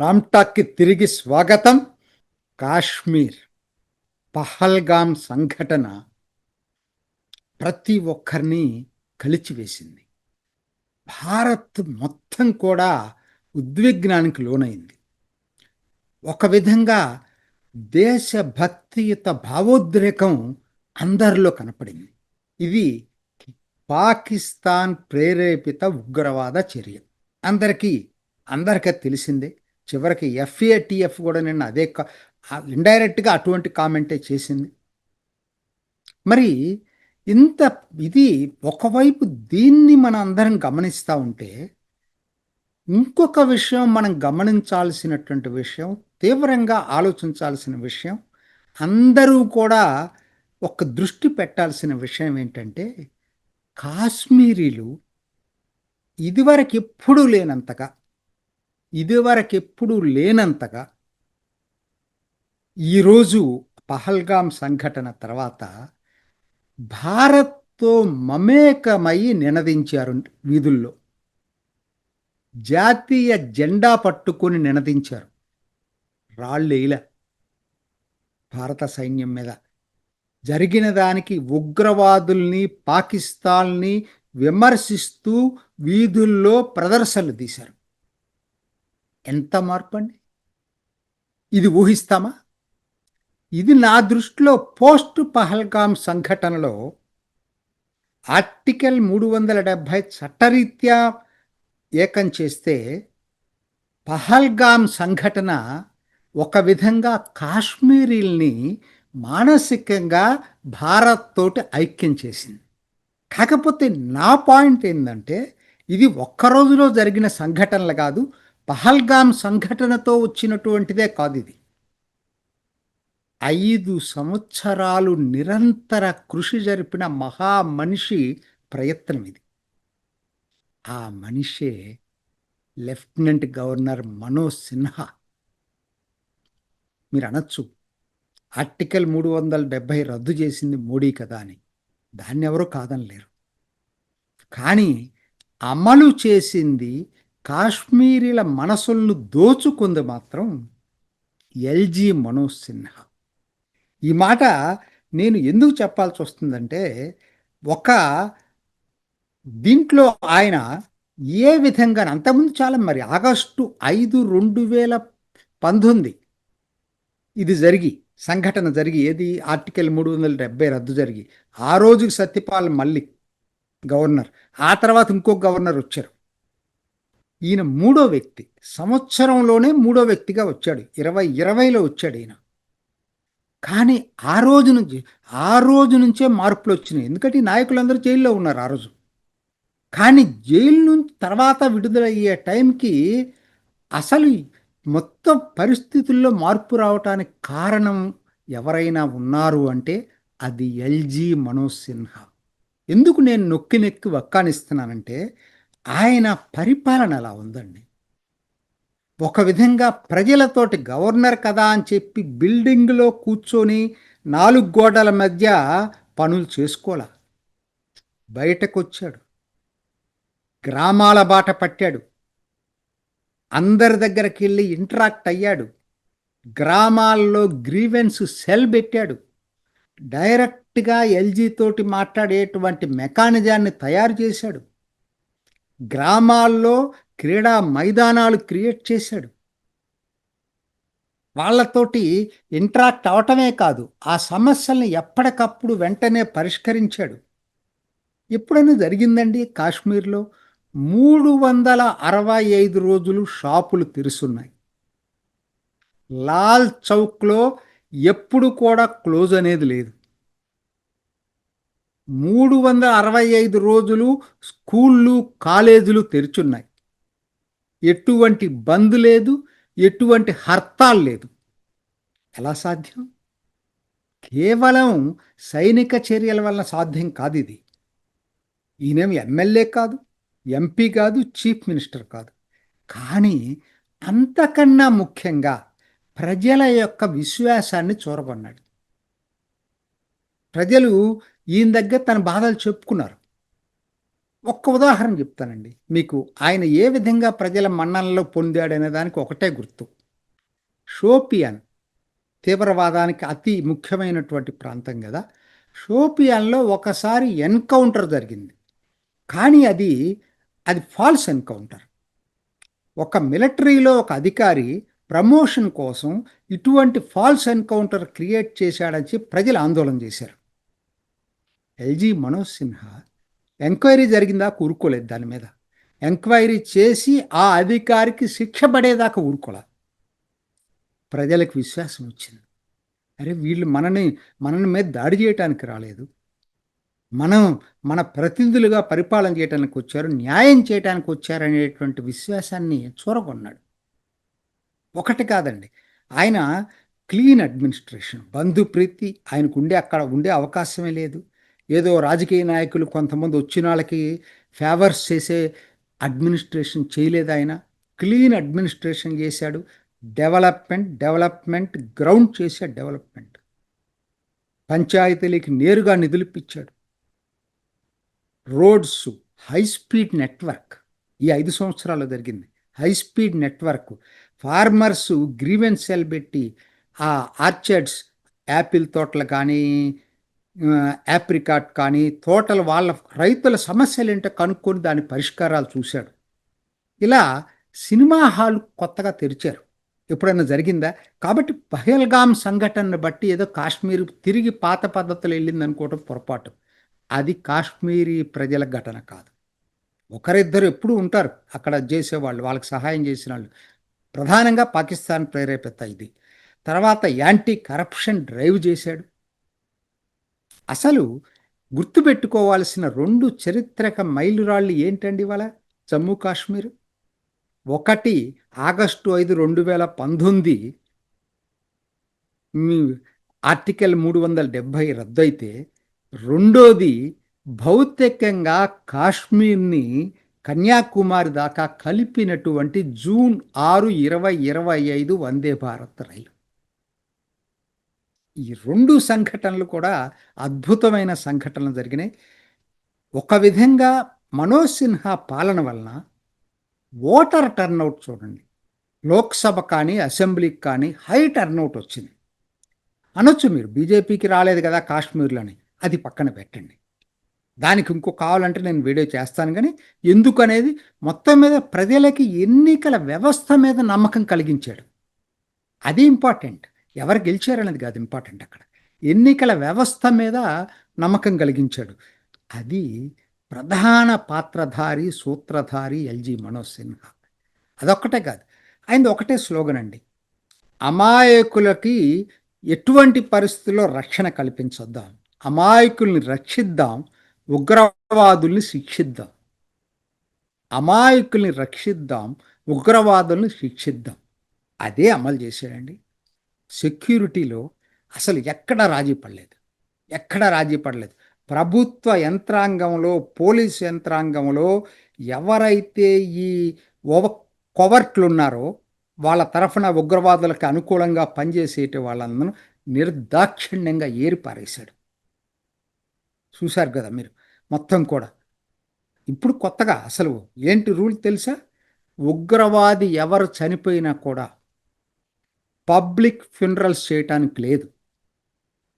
రామ్టాక్కి తిరిగి స్వాగతం. కాశ్మీర్ పహల్గామ్ సంఘటన ప్రతి ఒక్కరిని కలిచివేసింది. భారత్ మొత్తం కూడా ఉద్విగ్నానికి లోనైంది. ఒక విధంగా దేశభక్తియుత భావోద్రేకం అందరిలో కనపడింది. ఇది పాకిస్తాన్ ప్రేరేపిత ఉగ్రవాద చర్య. అందరికీ అందరికీ తెలిసిందే చివరికి ఎఫ్ఏటిఎఫ్ కూడా నిన్న అదే ఇండైరెక్ట్గా అటువంటి కామెంటే చేసింది. మరి ఇంత ఇది ఒకవైపు దీన్ని మన అందరం గమనిస్తూ ఉంటే ఇంకొక విషయం మనం గమనించాల్సినటువంటి విషయం తీవ్రంగా ఆలోచించాల్సిన విషయం అందరూ కూడా ఒక దృష్టి పెట్టాల్సిన విషయం ఏంటంటే కాశ్మీరీలు ఇదివరకు ఎప్పుడూ లేనంతగా ఇదివరకెప్పుడు లేనంతగా ఈరోజు పహల్గాం సంఘటన తర్వాత భారత్తో మమేకమై నినదించారు వీధుల్లో. జాతీయ జెండా పట్టుకొని నినదించారు. రాళ్ళేల భారత సైన్యం మీద జరిగిన దానికి ఉగ్రవాదుల్ని పాకిస్తాన్ని విమర్శిస్తూ వీధుల్లో ప్రదర్శనలు తీశారు. ఎంత మార్పు అండి ఇది ఊహిస్తామా? ఇది నా దృష్టిలో పోస్ట్ పహల్గామ్ సంఘటనలో ఆర్టికల్ మూడు వందల డెబ్భై చట్టరీత్యా ఏకం చేస్తే పహల్గామ్ సంఘటన ఒక విధంగా కాశ్మీరీల్ని మానసికంగా భారత్ తోటి ఐక్యం చేసింది. కాకపోతే నా పాయింట్ ఏంటంటే ఇది ఒక్క రోజులో జరిగిన సంఘటనలు కాదు పహల్గామ్ సంఘటనతో వచ్చినటువంటిదే కాదు ఇది ఐదు సంవత్సరాలు నిరంతర కృషి జరిపిన మహా మనిషి ప్రయత్నం ఇది ఆ మనిషే లెఫ్టినెంట్ గవర్నర్ మనోజ్ సిన్హా. మీరు అనొచ్చు ఆర్టికల్ మూడు వందల డెబ్భై రద్దు చేసింది మోడీ కదా అని. దాన్ని ఎవరూ కాదనలేరు. కానీ అమలు చేసింది కాశ్మీరీల మనసులను దోచుకుంది మాత్రం ఎల్జీ మనోజ్ సిన్హా. ఈ మాట నేను ఎందుకు చెప్పాల్సి వస్తుందంటే ఒక దీంట్లో ఆయన ఏ విధంగా అంతకుముందు చాలా మరి ఆగస్టు ఐదు రెండు వేల పంతొమ్మిది ఇది జరిగి సంఘటన జరిగి ఏది? ఆర్టికల్ మూడు వందల డెబ్బై రద్దు జరిగి ఆ రోజుకి సత్యపాల్ మల్లిక్ గవర్నర్ ఆ తర్వాత ఇంకో గవర్నర్ వచ్చారు. ఈయన మూడో వ్యక్తి. సంవత్సరంలోనే మూడో వ్యక్తిగా వచ్చాడు. ఇరవై ఇరవైలో వచ్చాడు ఈయన. కానీ ఆ రోజు నుంచి ఆ రోజు నుంచే మార్పులు వచ్చినాయి. ఎందుకంటే ఈ నాయకులందరూ జైల్లో ఉన్నారు ఆ రోజు. కానీ జైలు నుంచి తర్వాత విడుదలయ్యే టైంకి అసలు మొత్తం పరిస్థితుల్లో మార్పు రావటానికి కారణం ఎవరైనా ఉన్నారు అంటే అది ఎల్జీ మనోజ్ సిన్హా. ఎందుకు నేను నొక్కి నెక్కి వక్కానిస్తున్నానంటే ఆయన పరిపాలన అలా ఉందండి. ఒక విధంగా ప్రజలతోటి గవర్నర్ కదా అని చెప్పి బిల్డింగ్లో కూర్చొని నాలుగు గోడల మధ్య పనులు చేసుకోలా. బయటకు వచ్చాడు గ్రామాల బాట పట్టాడు. అందరి దగ్గరికి వెళ్ళి ఇంటరాక్ట్ అయ్యాడు. గ్రామాల్లో గ్రీవెన్స్ సెల్ పెట్టాడు. డైరెక్ట్గా ఎల్జీ తోటి మాట్లాడేటువంటి మెకానిజాన్ని తయారు చేశాడు. గ్రామాల్లో క్రీడా మైదానాలు క్రియేట్ చేశాడు. వాళ్ళతోటి ఇంటరాక్ట్ అవటమే కాదు ఆ సమస్యల్ని ఎప్పటికప్పుడు వెంటనే పరిష్కరించాడు. ఎప్పుడైనా జరిగిందండి కాశ్మీర్లో? మూడు వందల అరవై ఐదు రోజులు షాపులు తెరుస్తున్నాయి. లాల్ చౌక్లో ఎప్పుడు కూడా క్లోజ్ అనేది లేదు. మూడు వందల అరవై ఐదు రోజులు స్కూళ్ళు కాలేజీలు తెరుచున్నాయి. ఎటువంటి బంద్ లేదు ఎటువంటి హర్తాల్ లేదు. ఎలా సాధ్యం? కేవలం సైనిక చర్యల వల్ల సాధ్యం కాదు ఇది. ఈయనేమి ఎమ్మెల్యే కాదు ఎంపీ కాదు చీఫ్ మినిస్టర్ కాదు. కానీ అంతకన్నా ముఖ్యంగా ప్రజల యొక్క విశ్వాసాన్ని చూరగొన్నాడు ప్రజలు ఈయన దగ్గర తన బాధలు చెప్పుకున్నారు. ఒక్క ఉదాహరణ చెప్తానండి. మీకు ఆయన ఏ విధంగా ప్రజల మన్ననలో పొందాడనే దానికి ఒకటే గుర్తు. షోపియన్ తీవ్రవాదానికి అతి ముఖ్యమైనటువంటి ప్రాంతం కదా. షోపియాన్లో ఒకసారి ఎన్కౌంటర్ జరిగింది. కానీ అది అది ఫాల్స్ ఎన్కౌంటర్. ఒక మిలిటరీలో ఒక అధికారి ప్రమోషన్ కోసం ఇటువంటి ఫాల్స్ ఎన్కౌంటర్ క్రియేట్ చేశాడని చెప్పి ప్రజలు ఆందోళన చేశారు. ఎల్జీ మనోజ్ సిన్హా ఎంక్వైరీ జరిగిందా ఊరుకోలేదు దాని మీద. ఎంక్వైరీ చేసి ఆ అధికారికి శిక్ష పడేదాకా ఊరుకోలే. ప్రజలకు విశ్వాసం వచ్చింది. అరే వీళ్ళు మనని మనని మీద దాడి చేయటానికి రాలేదు. మనం మన ప్రతినిధులుగా పరిపాలన చేయడానికి వచ్చారు న్యాయం చేయడానికి వచ్చారనేటువంటి విశ్వాసాన్ని చూరగొన్నాడు. ఒకటి కాదండి ఆయన క్లీన్ అడ్మినిస్ట్రేషన్ బంధుప్రీతి ఆయనకు ఉండే అక్కడ ఉండే అవకాశమే లేదు. ఏదో రాజకీయ నాయకులు కొంతమంది వచ్చిన వాళ్ళకి ఫేవర్స్ చేసే అడ్మినిస్ట్రేషన్ చేయలేదు ఆయన. క్లీన్ అడ్మినిస్ట్రేషన్ చేశాడు. డెవలప్మెంట్ డెవలప్మెంట్ గ్రౌండ్ చేసే డెవలప్మెంట్ పంచాయతీలకి నేరుగా నిధులు ఇప్పించాడు రోడ్స్ హై స్పీడ్ నెట్వర్క్ ఈ ఐదు సంవత్సరాలు జరిగింది. High speed network farmers grievance cell పెట్టి ఆ ఆర్చర్డ్స్ యాపిల్ తోటలు కానీ యాప్రికాట్ కానీ తోటలు వాళ్ళ రైతుల సమస్యలు ఏంటో కనుక్కొని దాని పరిష్కారాలు చూశాడు. ఇలా సినిమా హాల్ కొత్తగా తెరిచారు. ఎప్పుడైనా జరిగిందా? కాబట్టి పహల్గామ్ సంఘటనను బట్టి ఏదో కాశ్మీర్ తిరిగి పాత పద్ధతులు వెళ్ళింది అనుకోవడం పొరపాటు. అది కాశ్మీరీ ప్రజల ఘటన కాదు. ఒకరిద్దరు ఎప్పుడు ఉంటారు. అక్కడ చేసేవాళ్ళు వాళ్ళకి సహాయం చేసిన వాళ్ళు. ప్రధానంగా పాకిస్తాన్ ప్రేరేపిత ఇది. తర్వాత యాంటీ కరప్షన్ డ్రైవ్ చేశాడు. అసలు గుర్తుపెట్టుకోవాల్సిన రెండు చరిత్రక మైలురాళ్ళు ఏంటండి ఇవాళ? జమ్మూ కాశ్మీర్. ఒకటి ఆగస్టు ఐదు రెండు వేల పంతొమ్మిది. ఆర్టికల్ మూడు వందల డెబ్భై రద్దయితే రెండోది భౌతికంగా కాశ్మీర్ని కన్యాకుమారి దాకా కలిపినటువంటి జూన్ ఆరు ఇరవై ఇరవై ఐదు వందే భారత్ రైలు. ఈ రెండు సంఘటనలు కూడా అద్భుతమైన సంఘటనలు జరిగినాయి. ఒక విధంగా మనోజ్ సిన్హా పాలన వలన ఓటర్ టర్నౌట్ చూడండి. లోక్సభ కానీ అసెంబ్లీకి కానీ హై టర్నౌట్ వచ్చింది. అనొచ్చు మీరు బీజేపీకి రాలేదు కదా కాశ్మీర్లోని అది పక్కన పెట్టండి. దానికి ఇంకో కావాలంటే నేను వీడియో చేస్తాను కానీ ఎందుకనేది మొత్తం మీద ప్రజలకి ఎన్నికల వ్యవస్థ మీద నమ్మకం కలిగించాడు. అది ఇంపార్టెంట్. ఎవరు గెలిచారనేది కాదు ఇంపార్టెంట్ అక్కడ. ఎన్నికల వ్యవస్థ మీద నమ్మకం కలిగించాడు. అది ప్రధాన పాత్రధారి సూత్రధారి ఎల్జీ మనోజ్ సిన్హా. అదొక్కటే కాదు. ఆయనది ఒకటే స్లోగన్ అండి. అమాయకులకి ఎటువంటి పరిస్థితుల్లో రక్షణ కల్పించొద్దాం. అమాయకుల్ని రక్షిద్దాం. ఉగ్రవాదుల్ని శిక్షిద్దాం. అమాయకుల్ని రక్షిద్దాం. ఉగ్రవాదుల్ని శిక్షిద్దాం. అదే అమలు చేశాడండి. సెక్యూరిటీలో అసలు ఎక్కడ రాజీ పడలేదు. ఎక్కడ రాజీ పడలేదు. ప్రభుత్వ యంత్రాంగంలో పోలీస్ యంత్రాంగంలో ఎవరైతే ఈ ఓవ కొవర్ట్లు ఉన్నారో వాళ్ళ తరఫున ఉగ్రవాదులకు అనుకూలంగా పనిచేసేటి వాళ్ళందరూ నిర్దాక్షిణ్యంగా ఏరిపారేశాడు. చూశారు కదా మీరు? మొత్తం కూడా. ఇప్పుడు కొత్తగా అసలు ఏంటి రూల్ తెలుసా? ఉగ్రవాది ఎవరు చనిపోయినా కూడా పబ్లిక్ ఫ్యూనరల్స్ చేయటానికి లేదు.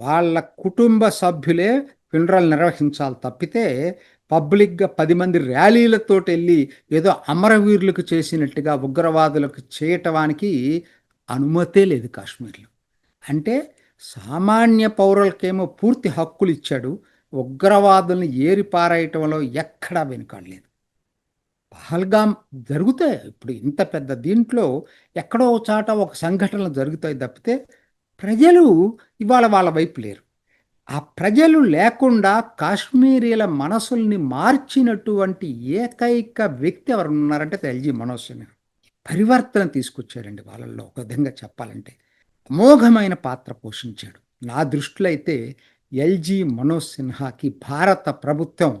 వాళ్ళ కుటుంబ సభ్యులే ఫ్యూనరల్ నిర్వహించాలి తప్పితే పబ్లిక్గా పది మంది ర్యాలీలతో వెళ్ళి ఏదో అమరవీరులకు చేసినట్టుగా ఉగ్రవాదులకు చేయటానికి అనుమతే లేదు కాశ్మీర్లో. అంటే సామాన్య పౌరులకేమో పూర్తి హక్కులు ఇచ్చాడు. ఉగ్రవాదులను ఏరిపారేయటంలో ఎక్కడా వెనుకాడలేదు. పహల్గాం జరుగుతాయి ఇప్పుడు ఇంత పెద్ద దీంట్లో ఎక్కడో చాట ఒక సంఘటనలు జరుగుతాయి తప్పితే ప్రజలు ఇవాళ వాళ్ళ వైపు లేరు. ఆ ప్రజలు లేకుండా కాశ్మీరీల మనసుల్ని మార్చినటువంటి ఏకైక వ్యక్తి ఎవరు ఉన్నారంటే ఎల్జీ మనోజ్ సిన్హా. పరివర్తన తీసుకొచ్చారండి వాళ్ళల్లో ఒక విధంగా చెప్పాలంటే. అమోఘమైన పాత్ర పోషించాడు. నా దృష్టిలో అయితే ఎల్జీ మనోజ్ సిన్హాకి భారత ప్రభుత్వం